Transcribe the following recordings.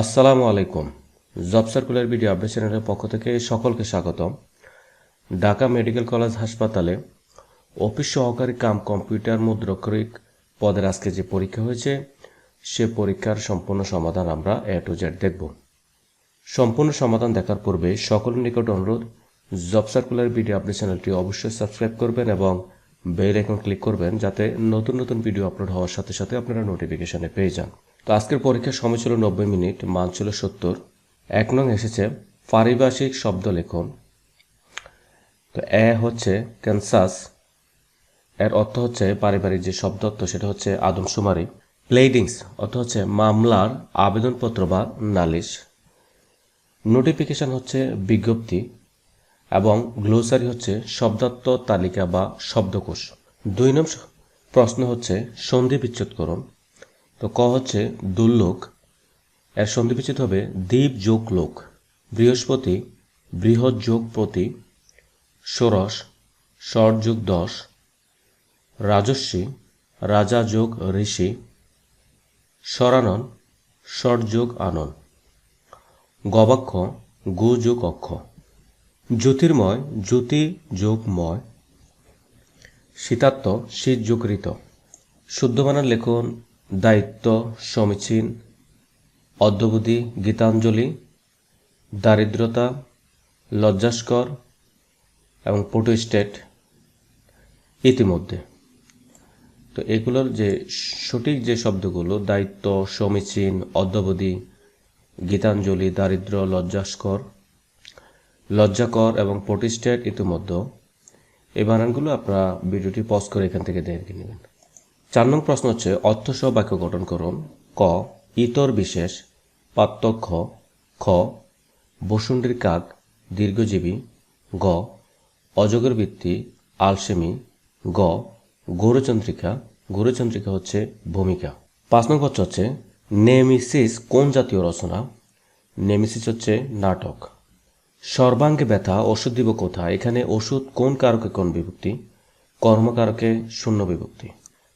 আসসালামু আলাইকুম। Job circular video update চ্যানেলের পক্ষ থেকে সকলকে স্বাগতম। ঢাকা মেডিকেল কলেজ হাসপাতালে অফিস সহকারী কাম কম্পিউটার মুদ্রক্ষরিক পদের আজকে যে পরীক্ষা হয়েছে, সে পরীক্ষার সম্পূর্ণ সমাধান আমরা এ টু জেড দেখব। সম্পূর্ণ সমাধান দেখার পূর্বে সকলের নিকট অনুরোধ, জব সার্কুলার ভিডিও আপডেট চ্যানেলটি অবশ্যই সাবস্ক্রাইব করবেন এবং বেল আইকন ক্লিক করবেন যাতে নতুন নতুন ভিডিও আপলোড হওয়ার সাথে সাথে আপনারা নোটিফিকেশনে পেয়ে যান। তো আজকের পরীক্ষার সময় ছিল নব্বই মিনিট, মান ছিল সত্তর। এক নং এসেছে পারিভাষিক শব্দ লেখন। তো এ হচ্ছে ক্যান্সাস, এর অর্থ হচ্ছে পারিবারিক যে শব্দ অর্থ সেটা হচ্ছে আদমশুমারি। প্লেডিংস, অর্থ হচ্ছে মামলার আবেদনপত্র বা নালিশ। নোটিফিকেশন হচ্ছে বিজ্ঞপ্তি এবং গ্লোসারি হচ্ছে শব্দার্থ তালিকা বা শব্দকোষ। দুই নম্বর প্রশ্ন হচ্ছে সন্ধি বিচ্ছেদকরণ তো ক হচ্ছে দুর্লোক। এর সন্ধি হবে দ্বীপ যোগ লোক বৃহস্পতি বৃহৎ যোগ প্রতি ষোড়শ ষট যোগ দশ রাজস্বী রাজা যোগ ঋষি স্বরানন ষট যোগ আনন গবাক্ষ গু যোগ অক্ষ জ্যোতির্ময় জ্যোতি যোগময় শীতাত্ম শীত যোগ ঋত শুদ্ধবানার লেখন দায়িত্ব, সমীচীন, অদ্যবধি গীতাঞ্জলি, দারিদ্রতা, লজ্জাস্কর এবং পোটো স্টেট ইতিমধ্যে। তো এগুলোর যে সঠিক যে শব্দগুলো, দায়িত্ব, সমীচীন, অদ্যবধি, গীতাঞ্জলি, দারিদ্র, লজ্জাস্কর, লজ্জাকর এবং স্টেট ইতিমধ্যে, এই বানানগুলো আপনারা ভিডিওটি পজ করে এখান থেকে দেখে নেবেন চার নং প্রশ্ন হচ্ছে অর্থসহ বাক্য গঠন করুন। ক, ইতর বিশেষ, পার্থক্য। খ, বসুন্ডির কাক, দীর্ঘজীবী। গ, অজগর বৃত্তি, আলসেমি। গ, গৌরচন্দ্রিকা। গৌরচন্দ্রিকা হচ্ছে ভূমিকা। পাঁচ নং প্রশ্ন হচ্ছে, নেমিসিস কোন জাতীয় রচনা? নেমিসিস হচ্ছে নাটক। সর্বাঙ্গে ব্যথা, ওষুধ দিব কোথায়? এখানে ওষুধ কোন কারকে কোন বিভক্তি? কর্মকারকে শূন্য বিভক্তি।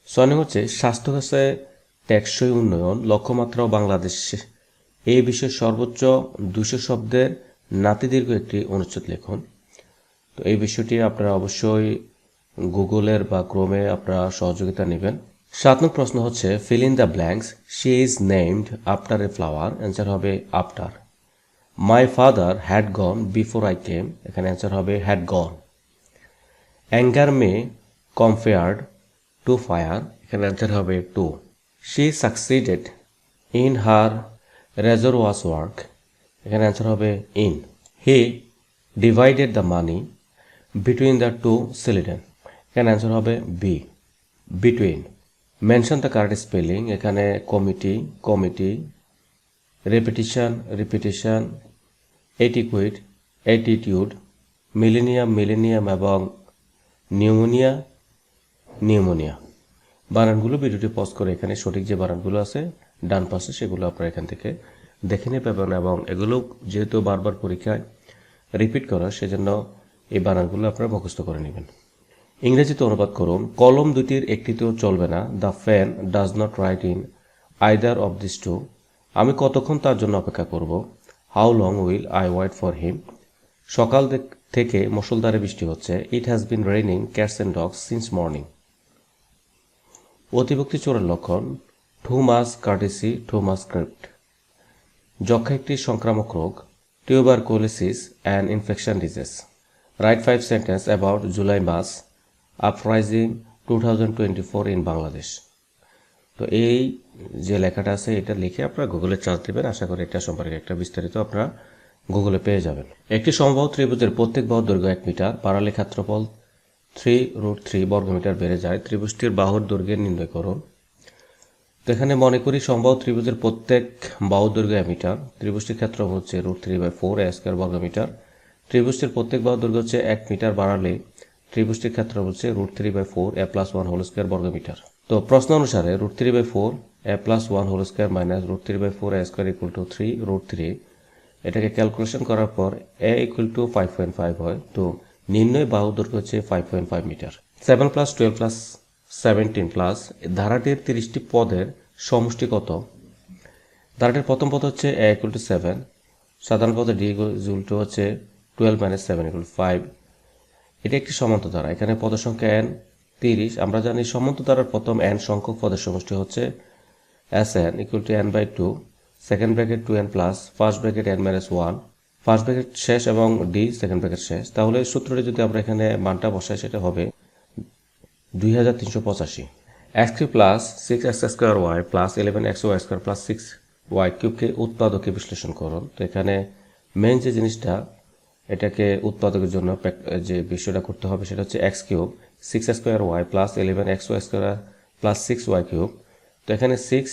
ছয় হচ্ছে, স্বাস্থ্য কাছে টেকসই উন্নয়ন, লক্ষ্যমাত্রা বাংলাদেশ। এই বিষয়ে সর্বোচ্চ দুশো শব্দের নাতিদীর্ঘ একটি অনুচ্ছেদ লেখন। তো এই বিষয়টি আপনারা অবশ্যই গুগলের বা ক্রোমে আপনারা সহযোগিতা নেবেন। সাত নং প্রশ্ন হচ্ছে fill in the blanks she is named after a flower answer হবে after my father had gone before I came এখানে অ্যান্সার হবে had gone anger may compared to fire এখানে অ্যান্সার হবে to she succeeded in her razor was work এখানে answer হবে in he divided the money between the two children এখানে answer হবে B between mention the correct spelling এখানে committee committee repetition repetition etiquette attitude millennium millennium এবং pneumonia pneumonia. বানানগুলো ভিডিওটি pause করে এখানে সঠিক যে বানানগুলো আছে, ডান পাশে সেগুলো আপনারা এখান থেকে দেখে নিয়ে পাবেন এবং এগুলো যেহেতু বারবার পরীক্ষায় রিপিট করা, সেজন্য এই বানানগুলো আপনারা মুখস্থ করে নেবেন। ইংরেজিতে অনুবাদ করুন, কলম দুটির একটিতেও চলবে না the fan does not write in either of this two আমি কতক্ষণ তার জন্য অপেক্ষা করব? How long will I wait for him সকাল থেকে মুসলধারে বৃষ্টি হচ্ছে। It has been raining cats and dogs since morning অতিভক্তি চোরের লক্ষণ টু মাস কার্টিসি মাস ক্রিপ্ট যক্ষা একটি সংক্রামক রোগ tuber tuberculosis and infection disease write five sentence about July mass uprising two thousand twenty four in Bangladesh তো এই যে লেখাটা আছে, এটা লিখে আপনারা গুগলে চার্জ দেবেন। আশা করি এটা সম্পর্কে একটা বিস্তারিত আপনারা গুগলে পেয়ে যাবেন। একটি সম্ভব ত্রিভুজের প্রত্যেক বাহুর দৈর্ঘ্য এক মিটার পারালে ক্ষেত্রফল থ্রি রুট থ্রি বর্গমিটার বেড়ে যায়। ত্রিভুজটির বাহুর দৈর্ঘ্যের নির্ণয় করুন। তো এখানে মনে করি সম্ভব ত্রিভুজের প্রত্যেক বাহু দৈর্ঘ্য মিটার। ত্রিভুজটির ক্ষেত্র হচ্ছে root three by four square বর্গমিটার। ত্রিভুজটির প্রত্যেক বাহু দৈর্ঘ্য হচ্ছে এক মিটার বাড়ালে ত্রিভুজটির ক্ষেত্র হচ্ছে root three by four A plus one whole square বর্গমিটার। তো প্রশ্ন অনুসারে root three by four A plus one whole square minus root three by four A square equal to three root three. এটাকে calculation করার পর A equal to five point five হয়। তো নির্ণয় বাহু দৈর্ঘ্য হচ্ছে five point five metre seven plus twelve plus seventeen plus ধারাটির তিরিশটি পদের সমষ্টি কত? ধারাটির প্রথম পদ হচ্ছে এ ইকুয়াল টু সেভেন সাধারণ পদে ডি ইকুয়াল টু হচ্ছে twelve minus seven equal five এটা একটি সমান্ত ধারা, এখানে পদের সংখ্যা এন তিরিশ। আমরা জানি সমান্ত ধারার প্রথম এন সংখ্যক পদের সমষ্টি হচ্ছে S N equal to N by two second bracket two N plus first bracket N minus one first bracket শেষ এবং ডি সেকেন্ড ব্র্যাকেট শেষ। তাহলে সূত্রটি যদি আমরা এখানে মানটা বসাই, সেটা হবে দুই হাজার তিনশো পঁচাশি। X three plus six X square Y plus eleven X Y square plus six Y কিউবকে উৎপাদকে বিশ্লেষণ করুন। তো এখানে মেন যে জিনিসটা, এটাকে উৎপাদকের জন্য যে বিষয়টা করতে হবে, সেটা হচ্ছে X cube six square Y plus eleven X Y square plus six Y cube তো এখানে সিক্স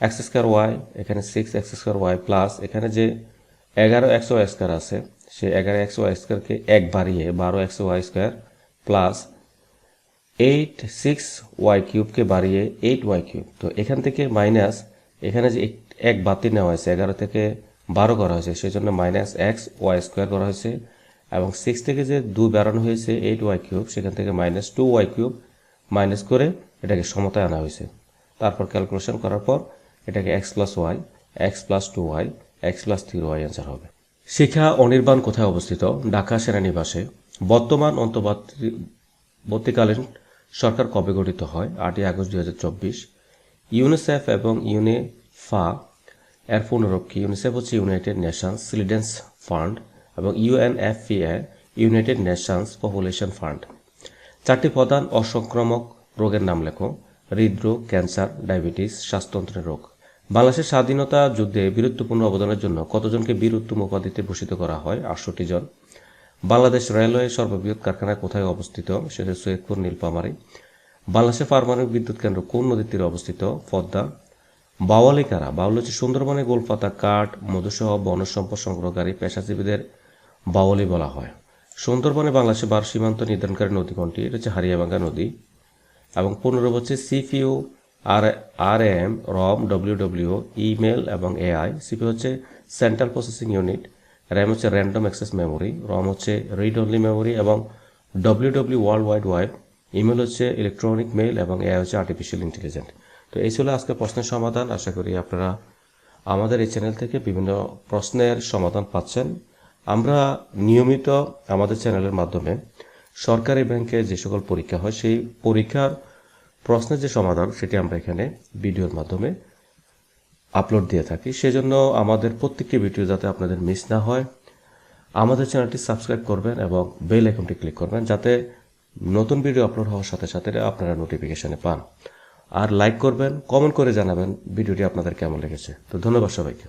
এক্স স্কোয়ার ওয়াই এখানে six X square Y plus এখানে যে এগারো ওয়াই স্কোয়ার আছে। সে এগারো ওয়াই স্কোয়ারকে এক বাড়িয়ে বারো X Y square plus eight six Y কিউবকে বাড়িয়ে এইট ওয়াই কিউব তো এখান থেকে মাইনাস এখানে যে এক- এক বাতি নেওয়া হয়েছে, এগারো থেকে বারো করা হয়েছে সেই জন্য মাইনাস এক্স ওয়াই স্কোয়ার করা হয়েছে। এবং সিক্স থেকে যে দুই বাড়ানো হয়েছে এইট ওয়াই কিউব সেখান থেকে minus two Y cube minus করে এটাকে সমতায় আনা হয়েছে। তারপর ক্যালকুলেশন করার পর এটাকে X plus Y X plus two Y X plus three Y answer হবে। শিক্ষা অনির্বাণ কোথায় অবস্থিত? ঢাকা সেনানিবাসে। বর্তমান অন্তর্বর্তীকালীন সরকার কবে গঠিত হয়? আটই আগস্ট দুই হাজার চব্বিশ। ইউনিসেফ এবং ইউনিফা এর পুনরক্ষী ইউনিসেফ হচ্ছে ইউনাইটেড নেশনস চিলড্রেন্স ফান্ড এবং UNFPA United Nations Population Fund. চারটি প্রধান অসংক্রামক রোগের নাম লেখো। হৃদরোগ, ক্যান্সার, ডায়াবেটিস, শ্বাসতন্ত্রের রোগ। বাংলাদেশের স্বাধীনতা যুদ্ধে বীরত্বপূর্ণ অবদানের জন্য কতজনকে বীর উত্তম উপাধিতে ভূষিত করা হয়? আটষট্টি জন। বাংলাদেশ রেলওয়ে সর্ববৃহৎ কারখানা কোথায় অবস্থিত? সেটা সৈয়দপুর নীলপামারী বাংলাদেশের পারমাণবিক বিদ্যুৎ কেন্দ্র কোন নদীর তীরে অবস্থিত? পদ্মা। বাওয়ালি কারা বাউল হচ্ছে সুন্দরবনে গোলপাতা, কাঠ, মধুসহ বন সম্পদ সংগ্রহকারী পেশাজীবীদের বাওয়ালি বলা হয়। সুন্দরবনে বাংলাদেশের বার সীমান্ত নির্ধারণকারী নদী কোনটি এটা হচ্ছে হারিয়াবাঙ্গা নদী এবং পনেরো হচ্ছে সিপিইউ আর R M ROM W W email এবং এআই সিপি হচ্ছে সেন্ট্রাল প্রসেসিং ইউনিট র্যাম হচ্ছে র্যান্ডম অ্যাক্সেস মেমোরি রম হচ্ছে রিড অনলি মেমোরি এবং W W world wide web email হচ্ছে ইলেকট্রনিক মেল এবং এআই হচ্ছে আর্টিফিশিয়াল ইন্টেলিজেন্ট তো এই ছিল আজকে প্রশ্নের সমাধান। আশা করি আপনারা আমাদের এই চ্যানেল থেকে বিভিন্ন প্রশ্নের সমাধান পাচ্ছেন। আমরা নিয়মিত আমাদের চ্যানেলের মাধ্যমে সরকারি ব্যাংকে যে সকল পরীক্ষা হয়, সেই পরীক্ষার প্রশ্নের যে সমাধান, সেটি আমরা এখানে ভিডিওর মাধ্যমে আপলোড দিয়ে থাকি। সেজন্য আমাদের প্রত্যেকটি ভিডিও যাতে আপনাদের মিস না হয়, আমাদের চ্যানেলটি সাবস্ক্রাইব করবেন এবং বেল আইকনটি ক্লিক করবেন, যাতে নতুন ভিডিও আপলোড হওয়ার সাথে সাথে আপনারা নোটিফিকেশনে পান। আর লাইক করবেন কমেন্ট করে জানাবেন ভিডিওটি আপনাদের কেমন লেগেছে। তো ধন্যবাদ সবাইকে।